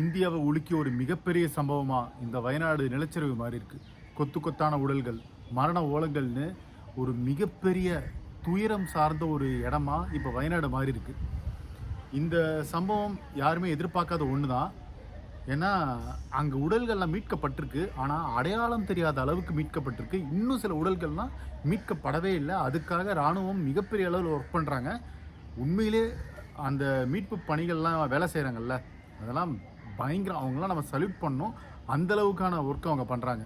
இந்தியாவை உலுக்கிய ஒரு மிகப்பெரிய சம்பவமாக இந்த வயநாடு நிலச்சரிவு மாதிரி இருக்கு. கொத்து கொத்தான உடல்கள் மரண ஓலங்கள்னு ஒரு மிகப்பெரிய துயரம் சார்ந்த ஒரு இடமா இப்போ வயநாடு மாறி இருக்கு. இந்த சம்பவம் யாருமே எதிர்பார்க்காத ஒன்று தான் ஏன்னா அங்கே உடல்கள்லாம் மீட்கப்பட்டிருக்கு. ஆனால் அடையாளம் தெரியாத அளவுக்கு மீட்கப்பட்டிருக்கு. இன்னும் சில உடல்கள்லாம் மீட்கப்படவே இல்லை. அதுக்காக இராணுவம் மிகப்பெரிய அளவில் ஒர்க் பண்ணுறாங்க உண்மையிலே அந்த மீட்பு பணிகள்லாம் வேலை செய்கிறாங்கல்ல அதெல்லாம் பயங்கரம் அவங்களாம் நம்ம சல்யூட் பண்ணோம். அந்த அளவுக்கான ஒர்க் அவங்க பண்ணுறாங்க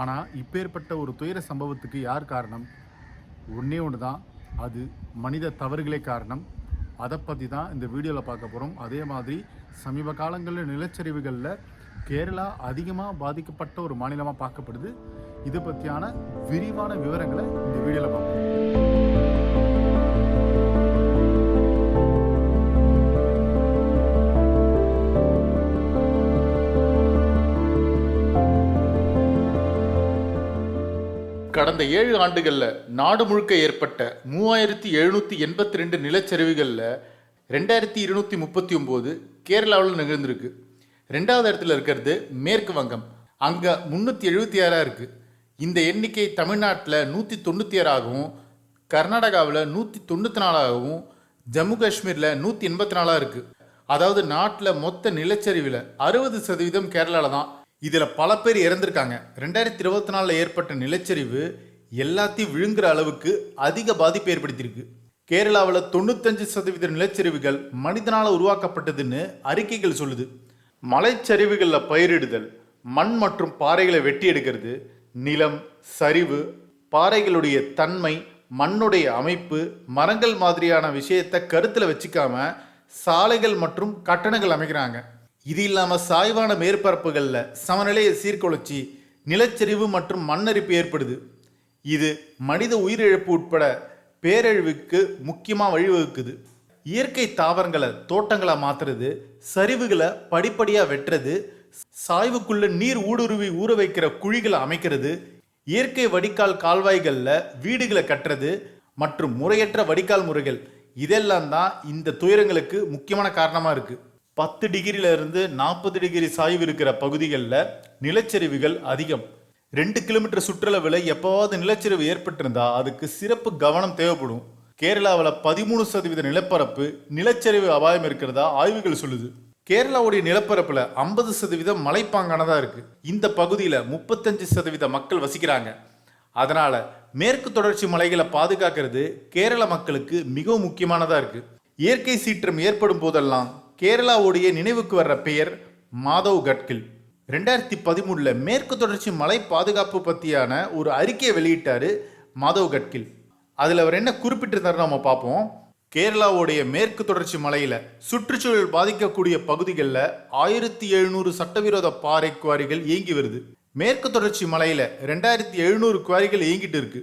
ஆனால் இப்பேற்பட்ட ஒரு துயர சம்பவத்துக்கு யார் காரணம்? ஒன்றே ஒன்று தான் அது மனித தவறுகளே காரணம். அதை பற்றி தான் இந்த வீடியோவில் பார்க்க போகிறோம் அதே மாதிரி சமீப காலங்களில் நிலச்சரிவுகளில் கேரளா அதிகமாக பாதிக்கப்பட்ட ஒரு மாநிலமாக பார்க்கப்படுது. இது பற்றியான விரிவான விவரங்களை இந்த வீடியோவில் பார்ப்போம். கடந்த ஏழு ஆண்டுகளில் நாடு முழுக்க ஏற்பட்ட மூவாயிரத்தி எழுநூற்றி எண்பத்தி ரெண்டு நிலச்சரிவுகளில் ரெண்டாயிரத்தி இருநூற்றி முப்பத்தி ஒம்பது கேரளாவில் நிகழ்ந்திருக்கு. ரெண்டாவது இடத்துல இருக்கிறது மேற்கு வங்கம். அங்கே முந்நூற்றி எழுபத்தி ஆறாக இருக்குது இந்த எண்ணிக்கை தமிழ்நாட்டில் நூற்றி தொண்ணூற்றி ஆறாகவும் கர்நாடகாவில் நூற்றி தொண்ணூற்றி நாலாகவும் ஜம்மு காஷ்மீரில் நூற்றி எண்பத்தி நாலாக இருக்குது அதாவது நாட்டில் மொத்த நிலச்சரிவில் அறுபது சதவீதம் கேரளாவில் தான். இதில் பல பேர் இறந்திருக்காங்க. ரெண்டாயிரத்தி இருபத்தி நாலில் ஏற்பட்ட நிலச்சரிவு எல்லாத்தையும் விழுங்குற அளவுக்கு அதிக பாதிப்பு ஏற்படுத்தியிருக்கு. கேரளாவில் தொண்ணூத்தஞ்சு சதவீத நிலச்சரிவுகள் மனிதனால் உருவாக்கப்பட்டதுன்னு அறிக்கைகள் சொல்லுது. மலைச்சரிவுகளில் பயிரிடுதல் மண் மற்றும் பாறைகளை வெட்டி எடுக்கிறது நிலம் சரிவு பாறைகளுடைய தன்மை மண்ணுடைய அமைப்பு மரங்கள் மாதிரியான விஷயத்தை கருத்தில் வச்சுக்காம சாலைகள் மற்றும் கட்டணங்கள் அமைக்கிறாங்க. இது இல்லாமல் சாய்வான மேற்பரப்புகளில் சமநிலையை சீர்குலைச்சி நிலச்சரிவு மற்றும் மண்ணரிப்பு ஏற்படுது. இது மனித உயிரிழப்பு உட்பட பேரழிவுக்கு முக்கியமாக வழிவகுக்குது. இயற்கை தாவரங்களை தோட்டங்களாக மாற்றுறது சரிவுகளை படிப்படியாக வெட்டுறது சாய்வுக்குள்ள நீர் ஊடுருவி ஊற வைக்கிற குழிகளை அமைக்கிறது இயற்கை வடிகால் கால்வாய்களில் வீடுகளை கட்டுறது மற்றும் முறையற்ற வடிகால் முறைகள். இதெல்லாம் தான் இந்த துயரங்களுக்கு முக்கியமான காரணமாக இருக்குது பத்து டிகிரியிலிருந்து இருந்து நாற்பது டிகிரி சாய்வு இருக்கிற பகுதிகளில் நிலச்சரிவுகள் அதிகம். ரெண்டு கிலோமீட்டர் சுற்றளவில் எப்போவாவது நிலச்சரிவு ஏற்பட்டிருந்தா அதுக்கு சிறப்பு கவனம் தேவைப்படும். கேரளாவில் பதிமூணு சதவீத நிலப்பரப்பு நிலச்சரிவு அபாயம் இருக்கிறதா ஆய்வுகள் சொல்லுது. கேரளாவுடைய நிலப்பரப்பில் ஐம்பது சதவீதம் மலைப்பாங்கானதாக இருக்கு. இந்த பகுதியில் முப்பத்தஞ்சு சதவீத மக்கள் வசிக்கிறாங்க. அதனால மேற்கு தொடர்ச்சி மலைகளை பாதுகாக்கிறது கேரள மக்களுக்கு மிகவும் முக்கியமானதாக இருக்கு. இயற்கை சீற்றம் ஏற்படும் போதெல்லாம் கேரளாவுடைய நினைவுக்கு வர்ற பெயர் மாதவ் கட்கில் ரெண்டாயிரத்தி பதிமூணில் மேற்கு தொடர்ச்சி மலை பாதுகாப்பு பற்றியான ஒரு அறிக்கையை வெளியிட்டார் மாதவ் கட்கில் அதில் அவர் என்ன குறிப்பிட்டிருந்தார் நம்ம பார்ப்போம். கேரளாவுடைய மேற்கு தொடர்ச்சி மலையில் சுற்றுச்சூழல் பாதிக்கக்கூடிய பகுதிகளில் ஆயிரத்தி எழுநூறு சட்டவிரோத பாறை குவாரிகள் இயங்கி வருது. மேற்கு தொடர்ச்சி மலையில் ரெண்டாயிரத்தி எழுநூறு குவாரிகள் இயங்கிட்டு இருக்கு.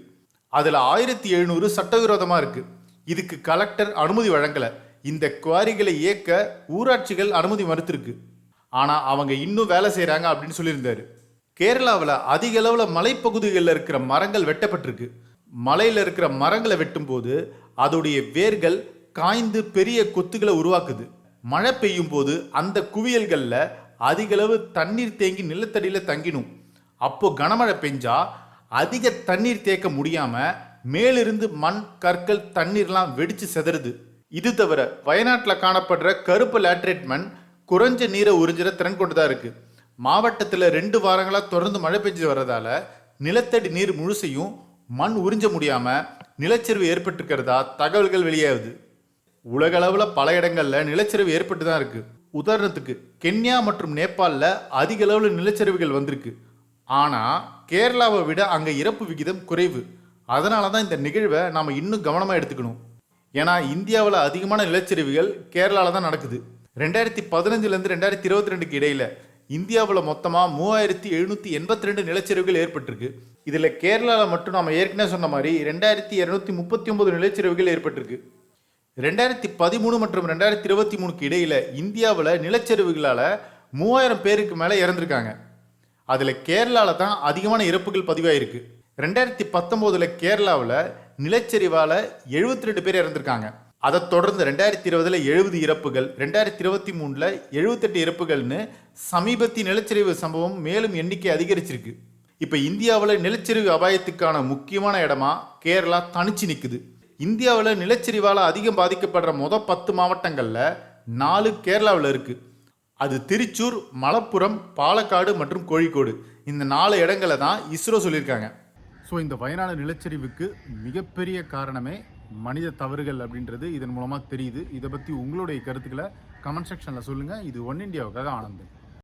அதில் ஆயிரத்தி எழுநூறு சட்டவிரோதமாக இருக்குது இதுக்கு கலெக்டர் அனுமதி வழங்கலை. இந்த குவாரிகளை இயக்க ஊராட்சிகள் அனுமதி மறுத்திருக்கு. ஆனால் அவங்க இன்னும் வேலை செய்கிறாங்க அப்படின்னு சொல்லியிருந்தாரு. கேரளாவில் அதிக அளவில் மலைப்பகுதிகளில் இருக்கிற மரங்கள் வெட்டப்பட்டிருக்கு. மலையில் இருக்கிற மரங்களை வெட்டும்போது அதோடைய வேர்கள் காய்ந்து பெரிய கொத்துகளை உருவாக்குது. மழை பெய்யும் போது அந்த குவியல்களில் அதிகளவு தண்ணீர் தேங்கி நிலத்தடியில் தங்கிடும் அப்போது கனமழை பெஞ்சா அதிக தண்ணீர் தேக்க முடியாமல் மேலிருந்து மண் கற்கள் தண்ணீர்லாம் வெடித்து செதறுது. இது தவிர வயநாட்டில் காணப்படுற கருப்பு லேட்ரேட் மண் குறைஞ்ச நீரை உறிஞ்சிற திறன் கொண்டுதான் இருக்கு. மாவட்டத்தில் ரெண்டு வாரங்களாக தொடர்ந்து மழை பெஞ்சு வர்றதால நிலத்தடி நீர் முழுசையும் மண் உறிஞ்ச முடியாமல் நிலச்சரிவு ஏற்பட்டிருக்கிறதா தகவல்கள் வெளியாகுது. உலகளவில் பல இடங்களில் நிலச்சரிவு ஏற்பட்டு தான் இருக்குது உதாரணத்துக்கு கென்யா மற்றும் நேபாளில் அதிக அளவில் நிலச்சரிவுகள் வந்திருக்கு. ஆனால் கேரளாவை விட அங்கே இறப்பு விகிதம் குறைவு. அதனால தான் இந்த நிகழ்வை நாம் இன்னும் கவனமாக எடுத்துக்கணும். ஏன்னா இந்தியாவில் அதிகமான நிலச்சரிவுகள் கேரளாவில் தான் நடக்குது. ரெண்டாயிரத்தி பதினஞ்சுலேருந்து ரெண்டாயிரத்தி இருபத்தி ரெண்டுக்கு இடையில இந்தியாவில் மொத்தமாக மூவாயிரத்தி எழுநூற்றி எண்பத்தி ரெண்டு நிலச்சரிவுகள் ஏற்பட்டிருக்கு. இதில் கேரளாவில் மட்டும் நம்ம ஏற்கனவே சொன்ன மாதிரி ரெண்டாயிரத்தி இரநூத்தி முப்பத்தி ஒன்பது நிலச்சரிவுகள் ஏற்பட்டிருக்கு. ரெண்டாயிரத்தி பதிமூணு மற்றும் ரெண்டாயிரத்தி இருபத்தி மூணுக்கு இடையில இந்தியாவில் நிலச்சரிவுகளால் மூவாயிரம் பேருக்கு மேலே இறந்துருக்காங்க. அதில் கேரளாவில் தான் அதிகமான இறப்புகள் பதிவாயிருக்கு. ரெண்டாயிரத்தி பத்தொம்போதில் கேரளாவில் நிலச்சரிவால் எழுபத்தி ரெண்டு பேர் இறந்திருக்காங்க. அதை தொடர்ந்து ரெண்டாயிரத்தி இருபதுல எழுபது இறப்புகள் ரெண்டாயிரத்தி இருபத்தி மூணில் எழுபத்தெட்டு இறப்புகள்னு சமீபத்திய நிலச்சரிவு சம்பவம் மேலும் எண்ணிக்கை அதிகரிச்சிருக்கு. இப்போ இந்தியாவில் நிலச்சரிவு அபாயத்துக்கான முக்கியமான இடமா கேரளா தனிச்சு நிற்குது இந்தியாவில் நிலச்சரிவால் அதிகம் பாதிக்கப்படுற மொத பத்து மாவட்டங்களில் நாலு கேரளாவில் இருக்குது அது திருச்சூர் மலப்புரம் பாலக்காடு மற்றும் கோழிக்கோடு. இந்த நாலு இடங்களை தான் இஸ்ரோ சொல்லியிருக்காங்க. ஸோ இந்த வயநாடு நிலச்சரிவுக்கு மிகப்பெரிய காரணமே மனித தவறுகள் அப்படின்றது. இதன் மூலமாக தெரியுது. இதை பற்றி உங்களுடைய கருத்துக்களை கமெண்ட் செக்ஷனில் சொல்லுங்கள் இது ஒன் இண்டியாவுக்காக ஆனந்தம்